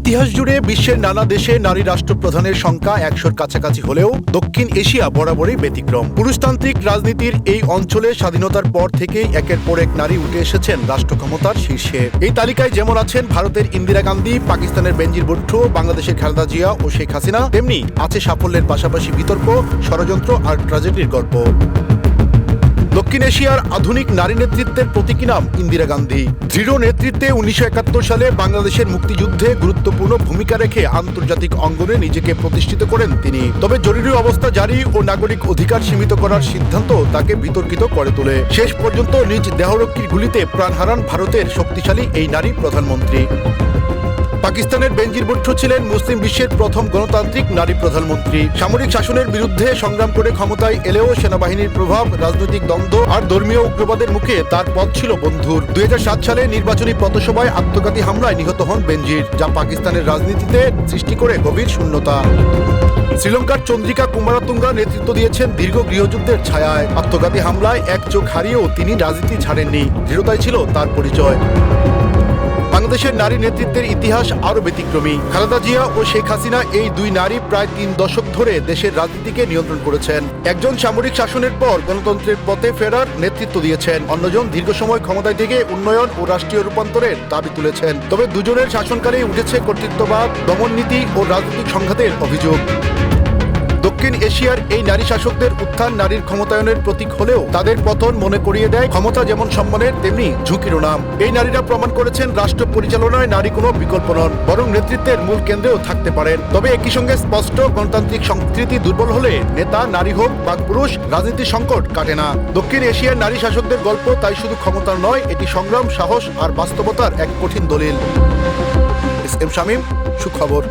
ইতিহাস জুড়ে বিশ্বের নানা দেশে নারী রাষ্ট্রপ্রধানের সংখ্যা একশোর কাছাকাছি হলেও দক্ষিণ এশিয়া বরাবরই ব্যতিক্রম। পুরুষতান্ত্রিক রাজনীতির এই অঞ্চলে স্বাধীনতার পর থেকেই একের পর এক নারী উঠে এসেছেন রাষ্ট্র ক্ষমতার শীর্ষে। এই তালিকায় যেমন আছেন ভারতের ইন্দিরা গান্ধী, পাকিস্তানের বেনজির ভুট্টো, বাংলাদেশের খালেদা জিয়া ও শেখ হাসিনা, তেমনি আছে সাফল্যের পাশাপাশি বিতর্ক, ষড়যন্ত্র আর ট্র্যাজেডির গল্প। দক্ষিণ এশিয়ার আধুনিক নারী নেতৃত্বের প্রতীকী নাম ইন্দিরা গান্ধী। দৃঢ় নেতৃত্বে উনিশশো একাত্তর সালে বাংলাদেশের মুক্তিযুদ্ধে গুরুত্বপূর্ণ ভূমিকা রেখে আন্তর্জাতিক অঙ্গনে নিজেকে প্রতিষ্ঠিত করেন তিনি। তবে জরুরি অবস্থা জারি ও নাগরিক অধিকার সীমিত করার সিদ্ধান্ত তাকে বিতর্কিত করে তোলে। শেষ পর্যন্ত নিজ দেহরক্ষীর গুলিতে প্রাণ হারান ভারতের শক্তিশালী এই নারী প্রধানমন্ত্রী। পাকিস্তানের বেনজির ভুট্টো ছিলেন মুসলিম বিশ্বের প্রথম গণতান্ত্রিক নারী প্রধানমন্ত্রী। সামরিক শাসনের বিরুদ্ধে সংগ্রাম করে ক্ষমতায় এলেও সেনাবাহিনীর প্রভাব, রাজনৈতিক দ্বন্দ্ব আর ধর্মীয় উগ্রবাদের মুখে তার পথ ছিল বন্ধুর। দুই হাজার সাত সালে নির্বাচনী পথসভায় আত্মঘাতী হামলায় নিহত হন বেনজির যা পাকিস্তানের রাজনীতিতে সৃষ্টি করে গভীর শূন্যতা। শ্রীলঙ্কার চন্দ্রিকা কুমারাতুঙ্গা নেতৃত্ব দিয়েছেন দীর্ঘ গৃহযুদ্ধের ছায়ায়। আত্মঘাতী হামলায় এক চোখ হারিয়েও তিনি রাজনীতি ছাড়েননি। দৃঢ়তাই ছিল তার পরিচয়। বাংলাদেশের নারী নেতৃত্বের ইতিহাস আরও ব্যতিক্রমী। খালেদা জিয়া ও শেখ হাসিনা এই দুই নারী প্রায় তিন দশক ধরে দেশের রাজনীতিকে নিয়ন্ত্রণ করেছেন। একজন সামরিক শাসনের পর গণতন্ত্রের পথে ফেরার নেতৃত্ব দিয়েছেন। অন্যজন দীর্ঘ সময় ক্ষমতায় থেকে উন্নয়ন ও রাষ্ট্রীয় রূপান্তরের দাবি তুলেছেন। তবে দুজনের শাসনকালেই উঠেছে কর্তৃত্ববাদ, দমননীতি ও রাজনৈতিক সংঘাতের অভিযোগ। দক্ষিণ এশিয়ার এই নারী শাসকদের উত্থান নারীর ক্ষমতায়নের প্রতীক হলেও তাদের পতন মনে করিয়ে দেয় ক্ষমতা যেমন সম্মানের, তেমনি ঝুঁকিরও নাম। এই নারীরা প্রমাণ করেছেন রাষ্ট্র পরিচালনায় নারী কোনো বিকল্প নন, বরং নেতৃত্বের মূল কেন্দ্রেও থাকতে পারেন। তবে একই সঙ্গে স্পষ্ট গণতান্ত্রিক সংস্কৃতি দুর্বল হলে নেতা, নারী হোক বা পুরুষ রাজনীতির সংকট কাটে না। দক্ষিণ এশিয়ার নারী শাসকদের গল্প তাই শুধু ক্ষমতার নয়, এটি সংগ্রাম, সাহস আর বাস্তবতার এক কঠিন দলিল। এস এম শামীম, সুখবর।